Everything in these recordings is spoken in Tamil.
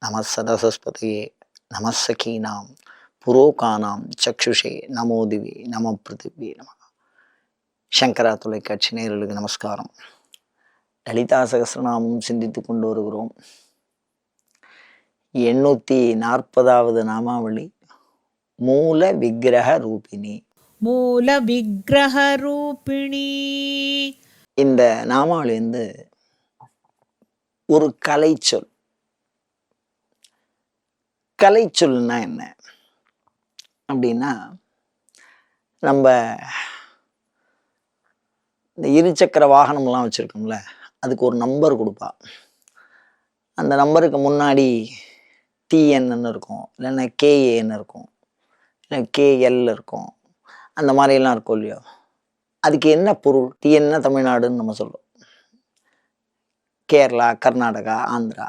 நம சதசஸ்பதியே நமசகீனாம் புரோகானாம் சக்ஷுஷே நமோ திவி நம பிருத்திவி நம. சங்கரா தொலைக்காட்சி நேரலுக்கு நமஸ்காரம். லலிதா சகசிரநாமம் சிந்தித்து கொண்டு வருகிறோம். எண்ணூற்றி நாற்பதாவது நாமாவளி மூல விக்கிரக ரூபிணி. மூல விக்கிரக ரூபிணி. இந்த நாமாவளி வந்து ஒரு கலைச்சொல் கலை கலைச்சொல்னா என்ன? அப்படின்னா நம்ம இந்த இருசக்கர வாகனம்லாம் வச்சுருக்கோம்ல அதுக்கு ஒரு நம்பர் கொடுப்பா. அந்த நம்பருக்கு முன்னாடி டிஎன்னு இருக்கும் இல்லைன்னா கேஏன்னு இருக்கும் இல்லை கேஎல் இருக்கும் அந்த மாதிரிலாம் இருக்கும் இல்லையோ? அதுக்கு என்ன பொருள்? டிஎன்னா தமிழ்நாடுன்னு நம்ம சொல்லுவோம் கேரளா கர்நாடகா ஆந்திரா.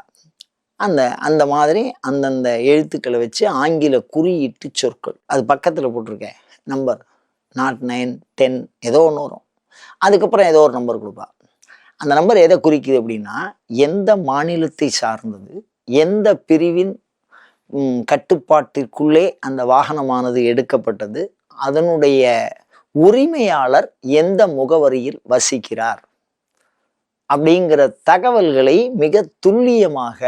அந்த அந்த மாதிரி அந்தந்த எழுத்துக்களை வச்சு ஆங்கில குறியீட்டு சொற்கள். அது பக்கத்தில் போட்டிருக்கேன் நம்பர் நாட் நைன் டென் ஏதோ ஒன்று வரும். அதுக்கப்புறம் ஏதோ ஒரு நம்பர் கொடுப்பா. அந்த நம்பர் எதை குறிக்குது அப்படின்னா எந்த மாநிலத்தை சார்ந்தது எந்த பிரிவின் கட்டுப்பாட்டிற்குள்ளே அந்த வாகனமானது எடுக்கப்பட்டது அதனுடைய உரிமையாளர் எந்த முகவரியில் வசிக்கிறார்? அப்படிங்கிற தகவல்களை மிக துல்லியமாக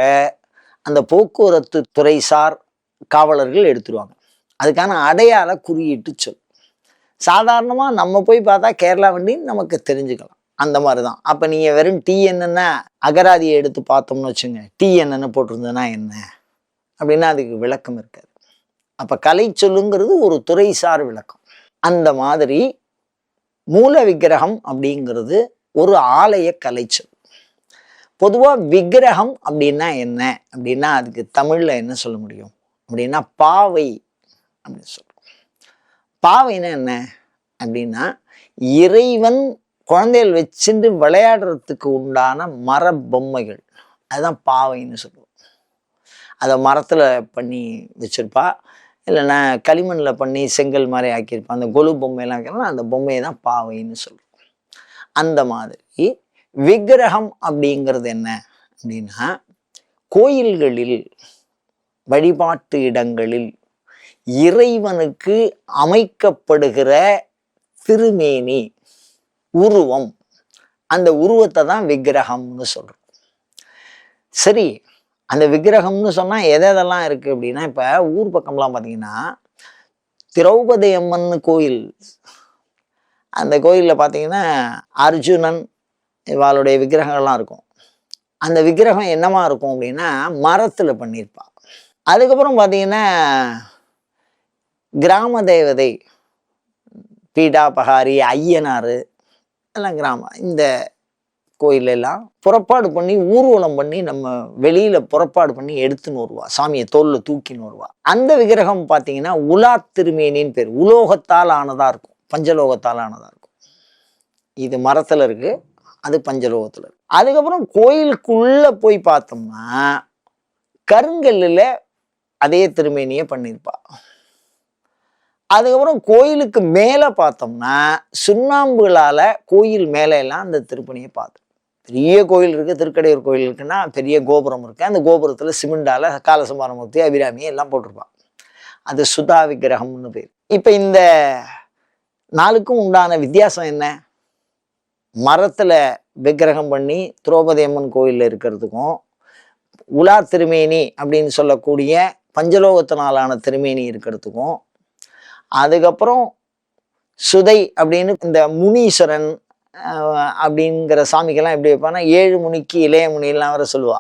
அந்த போக்குவரத்து துறைசார் காவலர்கள் எடுத்துருவாங்க. அதுக்கான அடையாள குறியீட்டு சொல். சாதாரணமாக நம்ம போய் பார்த்தா கேரளா வண்டின்னு நமக்கு தெரிஞ்சுக்கலாம். அந்த மாதிரி தான் அப்போ நீங்கள் வெறும் டிஎன்னு அகராதியை எடுத்து பார்த்தோம்னு வச்சுங்க டிஎன்னு போட்டிருந்ததுன்னா என்ன? அப்படின்னா அதுக்கு விளக்கம் இருக்காது. அப்போ கலை சொல்லுங்கிறது ஒரு துறைசார் விளக்கம். அந்த மாதிரி மூல விக்கிரகம் அப்படிங்கிறது ஒரு ஆலய கலைச்சொல் பொதுவாக விக்கிரகம் அப்படின்னா என்ன? அப்படின்னா அதுக்கு தமிழில் என்ன சொல்ல முடியும்? அப்படின்னா பாவை அப்படின்னு சொல்லுவோம் பாவைன்னா என்ன? அப்படின்னா இறைவன் குழந்தைகள் வச்சுட்டு விளையாடுறதுக்கு உண்டான மர பொம்மைகள். அதுதான் பாவைன்னு சொல்லுவோம். அதை மரத்தில் பண்ணி வச்சுருப்பா. இல்லைன்னா களிமண்ணில் பண்ணி செங்கல் மாதிரி ஆக்கியிருப்பா. அந்த கொலு பொம்மையெல்லாம் ஆக்கிறோம்னா அந்த பொம்மையை தான் பாவைன்னு சொல்லுவோம் அந்த மாதிரி விக்கிரகம் அப்படிங்கிறது என்ன அப்படின்னா கோயில்களில் வழிபாட்டு இடங்களில் இறைவனுக்கு அமைக்கப்படுகிற திருமேனி உருவம். அந்த உருவத்தை தான் விக்கிரகம்னு சொல்கிறோம் சரி அந்த விக்கிரகம்னு சொன்னால் எதெல்லாம் இருக்குது அப்படின்னா இப்போ ஊர் பக்கம்லாம் பார்த்தீங்கன்னா திரௌபதி அம்மன் கோயில். அந்த கோயிலில் பார்த்தீங்கன்னா அர்ஜுனன் இவாளுடைய விக்கிரகங்கள்லாம் இருக்கும். அந்த விக்கிரகம் என்னமா இருக்கும் அப்படின்னா மரத்தில் பண்ணியிருப்பாள் அதுக்கப்புறம் பார்த்தீங்கன்னா கிராம தேவதை பீடாபகாரி ஐயனார் எல்லாம் கிராமம் இந்த கோயிலெல்லாம் புறப்பாடு பண்ணி ஊர்வலம் பண்ணி நம்ம வெளியில் புறப்பாடு பண்ணி எடுத்துன்னு வருவா. சாமியை தோல்ல தூக்கின்னு வருவா. அந்த விக்கிரகம் பார்த்தீங்கன்னா உலா திருமேனின்னு பேர். உலோகத்தால் ஆனதாக இருக்கும். பஞ்சலோகத்தால் ஆனதாக இருக்கும். இது மரத்தில் இருக்குது அது பஞ்சலோகத்தில் அதுக்கப்புறம் கோயிலுக்குள்ளே போய் பார்த்தோம்னா கருங்கல்லில் அதே திருமேனியை பண்ணியிருப்பா. அதுக்கப்புறம் கோயிலுக்கு மேலே பார்த்தோம்னா சுண்ணாம்புகளால் கோயில் மேலே எல்லாம் அந்த திருப்பணியை பார்த்தோம் பெரிய கோயில் இருக்குது திருக்கடையூர் கோயில் இருக்குன்னா பெரிய கோபுரம் இருக்குது அந்த கோபுரத்தில் சிமெண்டால் காலசம்பாரமூர்த்தி அபிராமி எல்லாம் போட்டிருப்பான் அது சுதா விக்கிரகம்னு பேர். இப்போ இந்த நாளுக்கும் உண்டான வித்தியாசம் என்ன? மரத்தில் விக்கிரகம் பண்ணி திரௌபதி அம்மன் கோயிலில் இருக்கிறதுக்கும் உலா திருமேனி அப்படின்னு சொல்லக்கூடிய பஞ்சலோகத்தினாலான திருமேனி இருக்கிறதுக்கும் அதுக்கப்புறம் சுதை அப்படின்னு இந்த முனீஸ்வரன் அப்படிங்கிற சாமிக்கெல்லாம் எப்படி வைப்பான்னா ஏழு முனிக்கு இளைய முனிலாம் வர சொல்லுவா.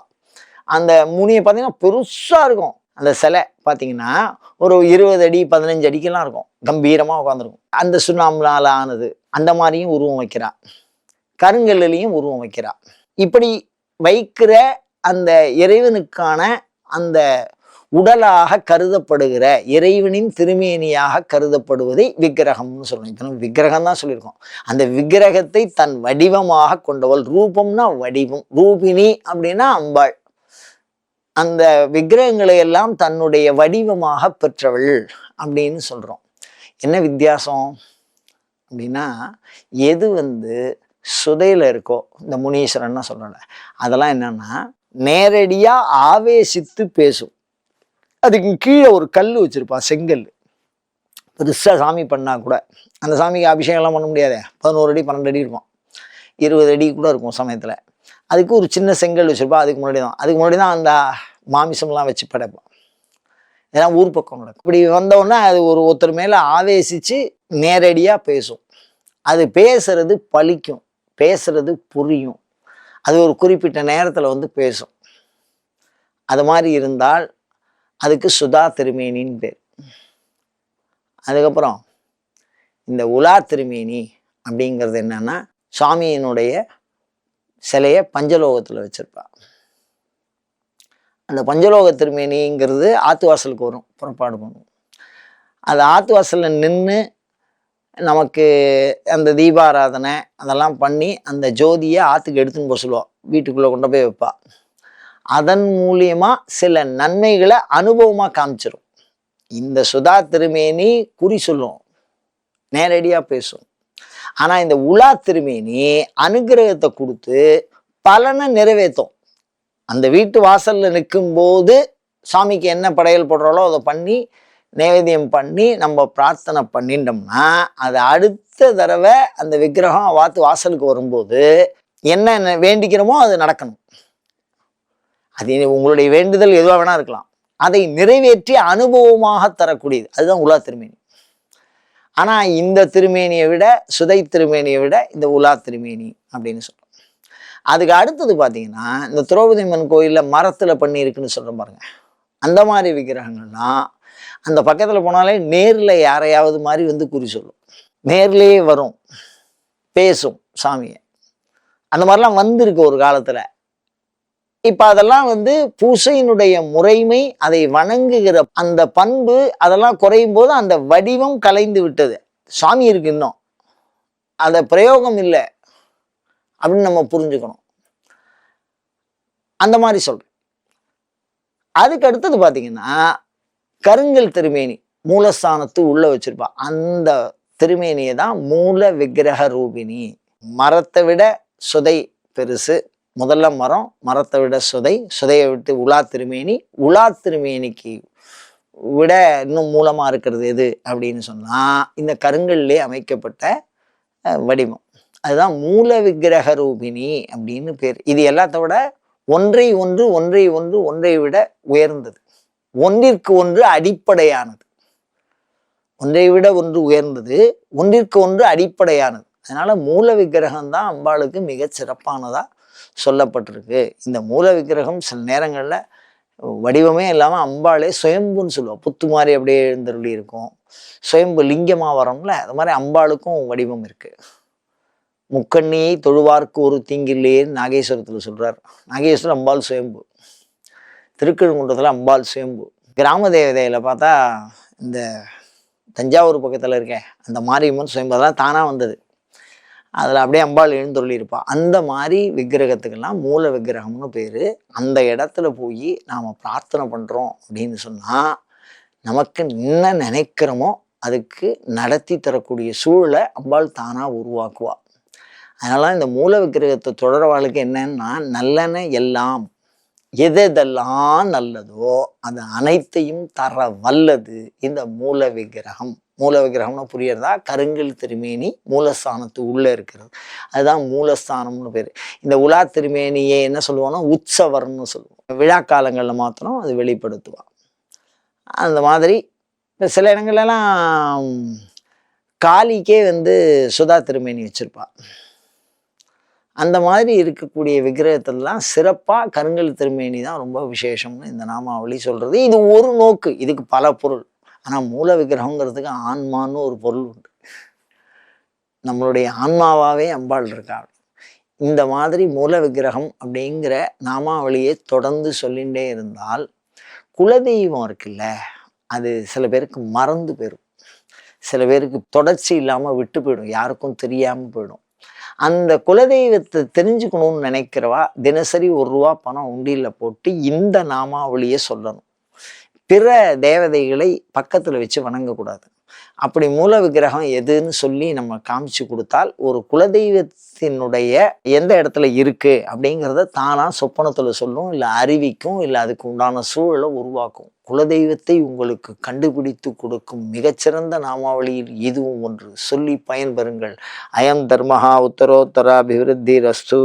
அந்த முனியை பார்த்தீங்கன்னா பெருசாக இருக்கும். அந்த சிலை பார்த்தீங்கன்னா ஒரு இருபது அடி பதினஞ்சு அடிக்கெல்லாம் இருக்கும். கம்பீரமாக உட்காந்துருக்கும் அந்த சுண்ணாம்புனால ஆனது அந்த மாதிரியும் உருவம் வைக்கிறான் கருங்கல்லையும் உருவம் வைக்கிறா. இப்படி வைக்கிற அந்த இறைவனுக்கான அந்த உடலாக கருதப்படுகிற இறைவனின் திருமேனியாக கருதப்படுவதை விக்கிரகம்னு சொல்லணும் விக்கிரகம் தான் சொல்லியிருக்கோம். அந்த விக்கிரகத்தை தன் வடிவமாக கொண்டவள். ரூபம்னா வடிவம். ரூபினி அப்படின்னா அம்பாள். அந்த விக்கிரகங்களை எல்லாம் தன்னுடைய வடிவமாக பெற்றவள் அப்படின்னு சொல்கிறோம் என்ன வித்தியாசம்? அப்படின்னா எது வந்து சுதையில் இருக்கோ இந்த முனீஸ்வரன்னா சொல்லலை. அதெல்லாம் என்னென்னா நேரடியாக ஆவேசித்து பேசும். அதுக்கு கீழே ஒரு கல் வச்சுருப்பான் செங்கல் பெருசாக சாமி பண்ணால் கூட. அந்த சாமிக்கு அபிஷேகம்லாம் பண்ண முடியாதே? பதினோரு அடி பன்னெண்டு அடி இருக்கும். இருபது அடி கூட இருக்கும் சமயத்தில். அதுக்கு ஒரு சின்ன செங்கல் வச்சுருப்பா அதுக்கு முன்னாடி தான். அதுக்கு முன்னாடி தான் அந்த மாமிசம்லாம் வச்சு படைப்போம் இதெல்லாம் ஊர் பக்கம் நடக்கும். இப்படி வந்தோடனே அது ஒரு ஒருத்தர் மேலே ஆவேசித்து நேரடியாக பேசும். அது பேசுறது பழிக்கும். பேசுறது புரியும். அது ஒரு குறிப்பிட்ட நேரத்தில் வந்து பேசும். அது மாதிரி இருந்தால் அதுக்கு சுதா திருமேனின்னு பேர். அதுக்கப்புறம் இந்த உலா திருமேனி அப்படிங்கிறது என்னன்னா சுவாமியினுடைய சிலையை பஞ்சலோகத்தில் வச்சிருப்பா. அந்த பஞ்சலோக திருமேனிங்கிறது ஆத்து வாசலுக்கு வரும் புறப்பாடு பண்ணும். அது ஆத்து வாசலில் நின்று நமக்கு அந்த தீபாராதனை அதெல்லாம் பண்ணி அந்த ஜோதியை ஆற்றுக்கு எடுத்துன்னு போக சொல்லுவோம் வீட்டுக்குள்ளே கொண்டு போய் வைப்பா. அதன் மூலியமாக சில நன்மைகளை அனுபவமாக காமிச்சிடும் இந்த சுதா திருமேனி குறி சொல்லும். நேரடியாக பேசும். ஆனால் இந்த உலா திருமேனி அனுகிரகத்தை கொடுத்து பலனை நிறைவேற்றும். அந்த வீட்டு வாசலில் நிற்கும்போது சாமிக்கு என்ன படையல் போடுறாலோ அதை பண்ணி நைவேத்தியம் பண்ணி நம்ம பிரார்த்தனை பண்ணிட்டோம்னா அது அடுத்த தடவை அந்த விக்கிரகம் வாத்து வாசலுக்கு வரும்போது என்ன வேண்டிக்கிறோமோ அது நடக்கணும். அது உங்களுடைய வேண்டுதல் எதுவாக வேணா இருக்கலாம். அதை நிறைவேற்றி அனுபவமாக தரக்கூடியது. அதுதான் உலா திருமேனி. ஆனால் இந்த திருமேனியை விட சுதை திருமேனியை விட இந்த உலா திருமேனி அப்படின்னு சொல்கிறோம் அதுக்கு அடுத்தது பார்த்தீங்கன்னா இந்த திரௌபதி அம்மன் கோயிலில் மரத்தில் பண்ணியிருக்குன்னு சொல்கிறோம் பாருங்க. அந்த மாதிரி விக்கிரகங்கள்லாம் அந்த பக்கத்தில் போனாலே நேரில் யாரையாவது மாதிரி வந்து குறி சொல்லும். நேர்லேயே வரும் பேசும் சாமியை. அந்த மாதிரிலாம் வந்திருக்கு ஒரு காலத்தில். இப்போ அதெல்லாம் வந்து பூசையினுடைய முறைமை அதை வணங்குகிற அந்த பண்பு அதெல்லாம் குறையும் போது அந்த வடிவம் கலைந்து விட்டது. சாமி இருக்கு இன்னும். அதை பிரயோகம் இல்லை அப்படின்னு நம்ம புரிஞ்சுக்கணும். அந்த மாதிரி சொல்கிறேன் அதுக்கு அடுத்தது பார்த்தீங்கன்னா கருங்கல் திருமேனி மூலஸ்தானத்து உள்ள வச்சிருப்பா. அந்த திருமேனியை தான் மூல விக்கிரக ரூபிணி. மரத்தை விட சுதை பெருசு. முதல்ல மரம் மரத்தை விட சுதை. சுதையை விட்டு உலா திருமேனி. உலா திருமேனிக்கு விட இன்னும் மூலமாக இருக்கிறது எது அப்படின்னு சொன்னால் இந்த கருங்கல்லே அமைக்கப்பட்ட வடிவம். அதுதான் மூல விக்கிரக ரூபிணி அப்படின்னு பேர். இது எல்லாத்த விட ஒன்றை ஒன்று ஒன்றை ஒன்று ஒன்றை விட உயர்ந்தது. ஒன்றிற்கு ஒன்று அடிப்படையானது. ஒன்றை விட ஒன்று உயர்ந்தது ஒன்றிற்கு ஒன்று அடிப்படையானது. அதனால மூல விக்கிரகம் தான் அம்பாளுக்கு மிகச் சிறப்பானதா சொல்லப்பட்டிருக்கு. இந்த மூல விக்கிரகம் சில நேரங்களில் வடிவமே இல்லாமல் அம்பாளே சுயம்புன்னு சொல்லுவோம் புத்து மாதிரி அப்படியே எழுந்தருளி இருக்கும். சுயம்பு லிங்கமாக வரோம்ல அது மாதிரி அம்பாளுக்கும் வடிவம் இருக்குது முக்கண்ணியை தொழுவார்க்கு ஒரு தீங்கில்லையேன்னு நாகேஸ்வரத்தில் சொல்கிறார் நாகேஸ்வரர் அம்பாள் சுயம்பு. திருக்கழுங்குன்றத்தில் அம்பாள் சுயம்பு கிராம தேவதையில் பார்த்தா இந்த தஞ்சாவூர் பக்கத்தில் இருக்க அந்த மாரியம்மன் சுயம்பு அதெல்லாம் தானாக வந்தது. அதில் அப்படியே அம்பாள் எழுந்தருளி அந்த மாதிரி விக்கிரகத்துக்கெல்லாம் மூல விக்கிரகம்னு பேர். அந்த இடத்துல போய் நாம் பிரார்த்தனை பண்ணுறோம் அப்படின்னு சொன்னால் நமக்கு என்ன நினைக்கிறோமோ அதுக்கு நடத்தி தரக்கூடிய சூழலை அம்பாள் தானாக உருவாக்குவா. அதனால இந்த மூல விக்கிரகத்தை தொடர்வாளுக்கு என்னன்னா நல்லன எல்லாம் எதெதெல்லாம் நல்லதோ அது அனைத்தையும் தர வல்லது இந்த மூல விக்கிரகம் மூல விக்கிரகம்னு புரியறதா? கருங்கல் திருமேனி மூலஸ்தானத்து உள்ள இருக்கிறது. அதுதான் மூலஸ்தானம்னு பேர். இந்த உலா திருமேனியை என்ன சொல்லுவோம்னா உற்சவர்னு சொல்லுவோம் விழா காலங்களில் மாத்திரம் அது வெளிப்படுத்துவான் அந்த மாதிரி இப்போ சில இடங்கள்லாம் காளிக்கே வந்து சுதா திருமேனி வச்சுருப்பாள் அந்த மாதிரி இருக்கக்கூடிய விக்கிரகத்திலலாம் சிறப்பாக கருங்கல் திருமேனி தான் ரொம்ப விசேஷம்னு இந்த நாமாவளி சொல்கிறது இது ஒரு நோக்கு இதுக்கு பல பொருள். ஆனால் மூல விக்கிரகங்கிறதுக்கு ஆன்மான்னு ஒரு பொருள் உண்டு. நம்மளுடைய ஆன்மாவாகவே அம்பாள் இருக்கா இந்த மாதிரி மூல விக்கிரகம் அப்படிங்கிற நாமாவளியை தொடர்ந்து சொல்லிகிட்டே இருந்தால் குலதெய்வம் இருக்குல்ல அது சில பேருக்கு மறந்து போயிடும் சில பேருக்கு தொடர்ச்சி இல்லாமல் விட்டு போயிடும். யாருக்கும் தெரியாமல் போயிடும். அந்த குலதெய்வத்தை தெரிஞ்சுக்கணும்னு நினைக்கிறவா தினசரி ஒரு ரூபா பணம் உண்டியில் போட்டு இந்த நாமாவளியை சொல்லணும். பிற தேவதைகளை பக்கத்தில் வச்சு வணங்கக்கூடாது. அப்படி மூல விக்கிரகம் எதுன்னு சொல்லி நம்ம காமிச்சு கொடுத்தால் ஒரு குலதெய்வத்தினுடைய எந்த இடத்துல இருக்கு அப்படிங்கிறத தானா சொப்பனத்தில் சொல்லும் இல்லை அறிவிக்கும் இல்லை அதுக்கு உண்டான சூழலை உருவாக்கும். குலதெய்வத்தை உங்களுக்கு கண்டுபிடித்து கொடுக்கும் மிகச்சிறந்த நாமாவளியில் இதுவும் ஒன்று. சொல்லி பயன்பெறுங்கள். அயம் தர்மஹா உத்தரோத்தராபிவிருத்தி ரஸ்து